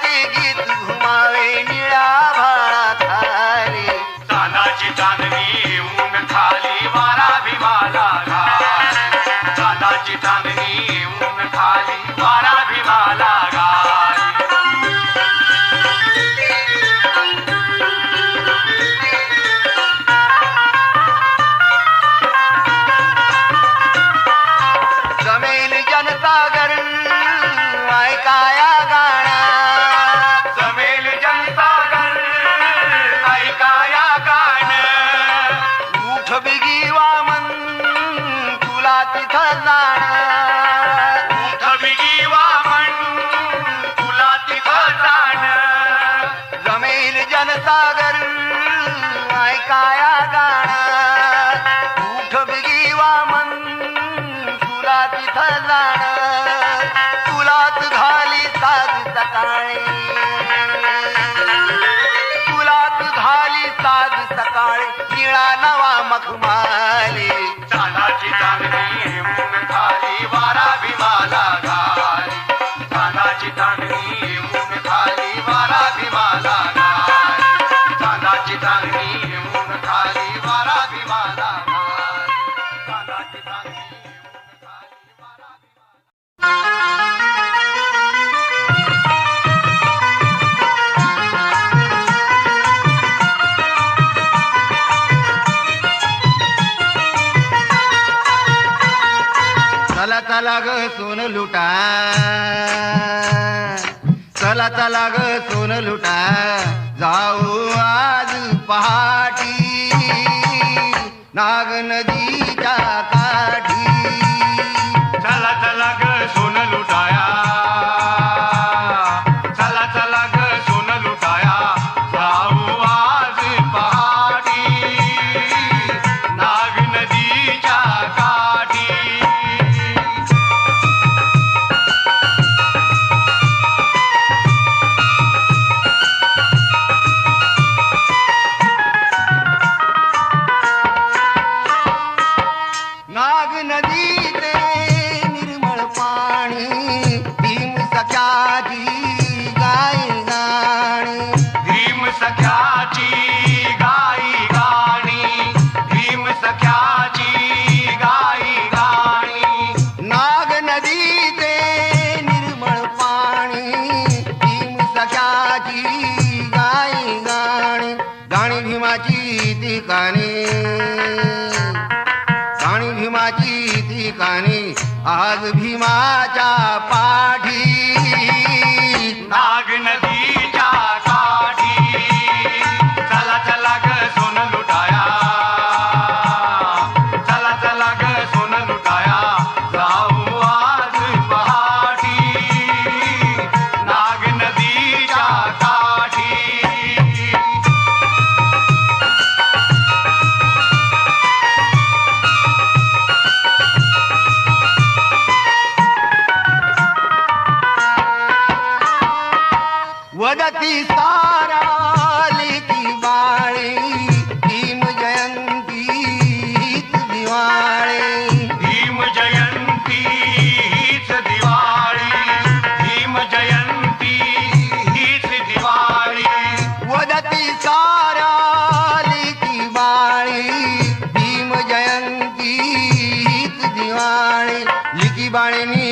गीत जनसागर ऐकाया गाणा. चला ग सोन लुटा. चला चला ग सोन लुटा. जाऊ आज पहाटी. नाग नदीच्या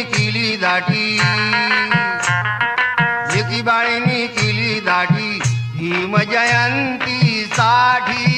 केली दाटी. एकी बाळेनी केली दाटी. ही मजयंती साठी.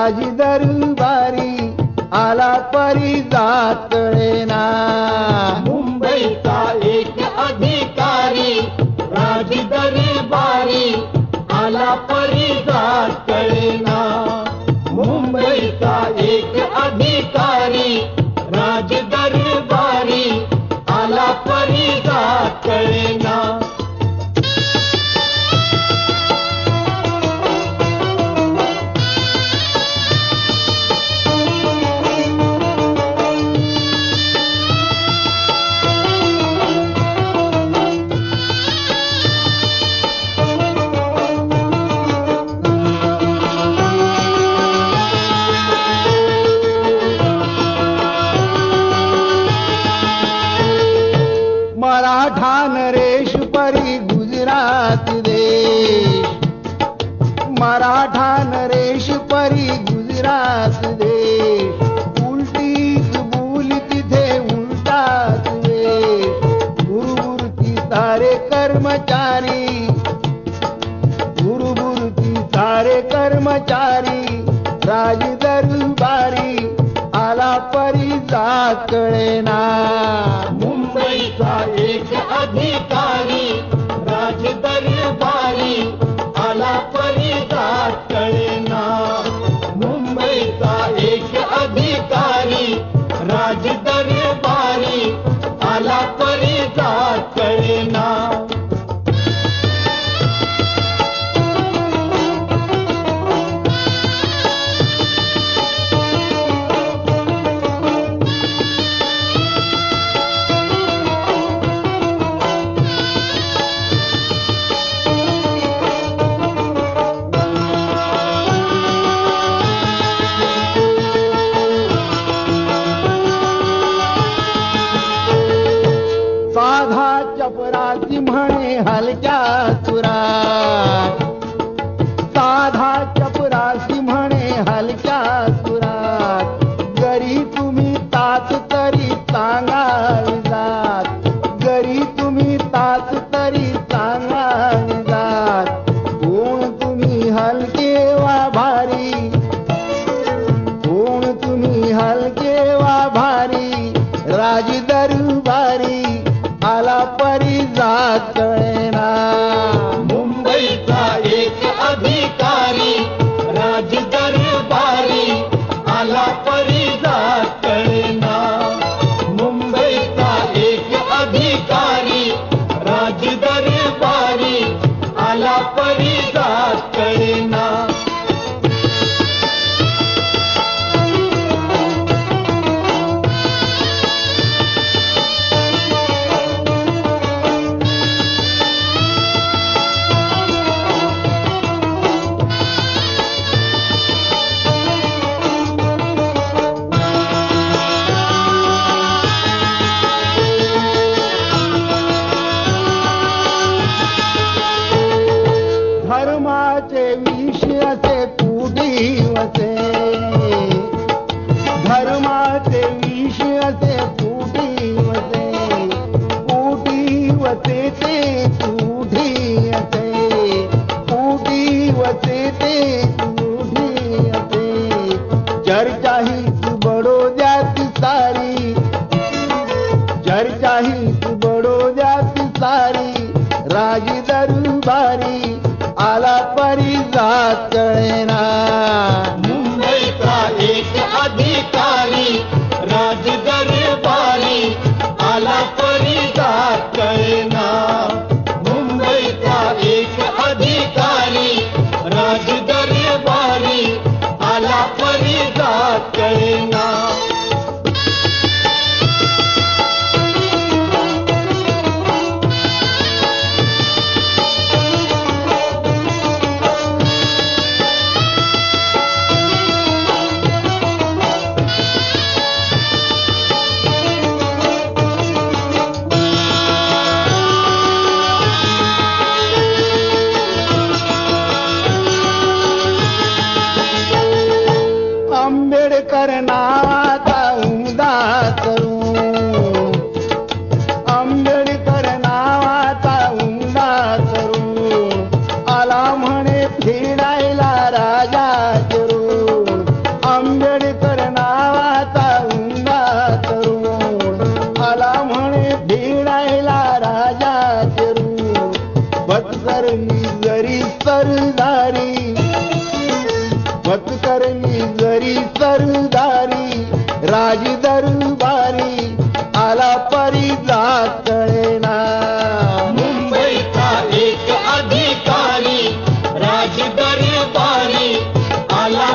राजी दरबारी आला परी जातळे ना कळेना. मुंबईचा एक अधिकार भारी रागी दरबारी आला परी मुंबईचा एक अधिकारी राज दरबारी आला परी जातना कळेना. मुंबईचा एक अधिकारी राज दरबारी आला परी जात दरबारी आला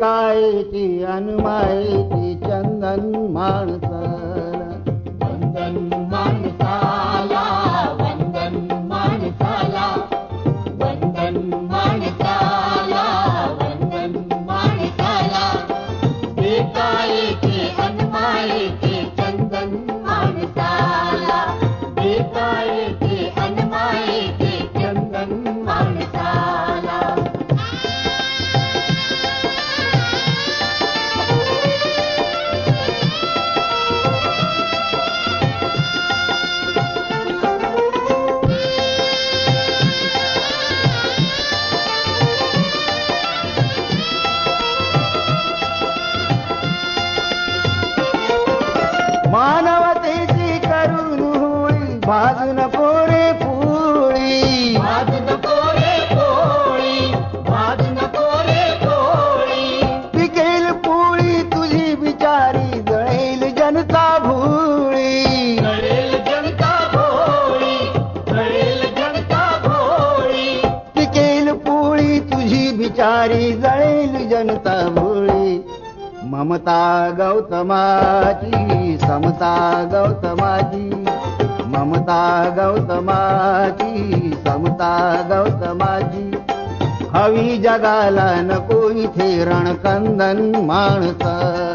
कायची अनुमायची चंदन माणसा ममता गौतमाची समता गौतमाची. ममता गौतमाची समता गौतमाची. हवी जगाला नको इथे रणकंदन माणसं.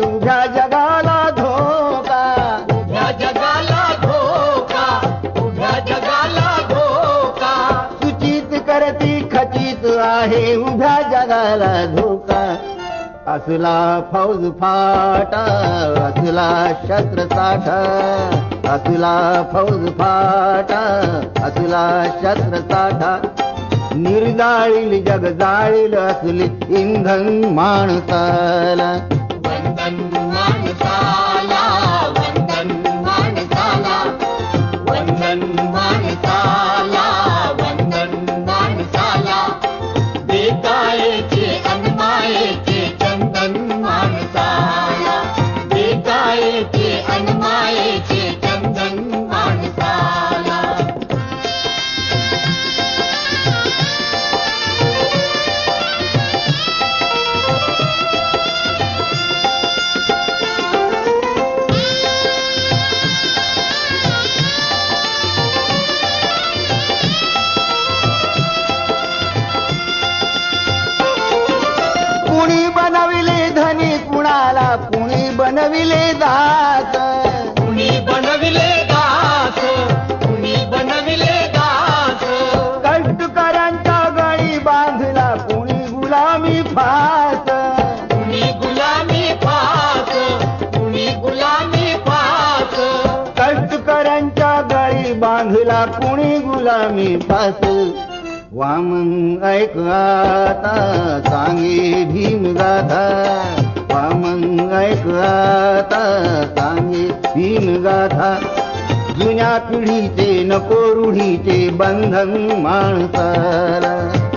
उभ्या जगाला धोका. उभ्या जगाला धोका. उभ्या जगाला धोका. सूचित करती खचित आहे उभ्या जगाला धोका. असला फौज फाटा असला शस्त्र साठा. असला फौज फाटा असला शस्त्र साठा. निर्जाळील जग जाळील असली इंधन माणसाला. ಬಂದಂದು ಮಾಡು ಸಾಲ गळी बांधला कुणी गुलामी पास? वामन ऐक आता सांगे भीम गाथा. वामन ऐक आता सांगे भीम गाथा. जुन्या पिढीचे नको रूढीचे बंधन माणसाला.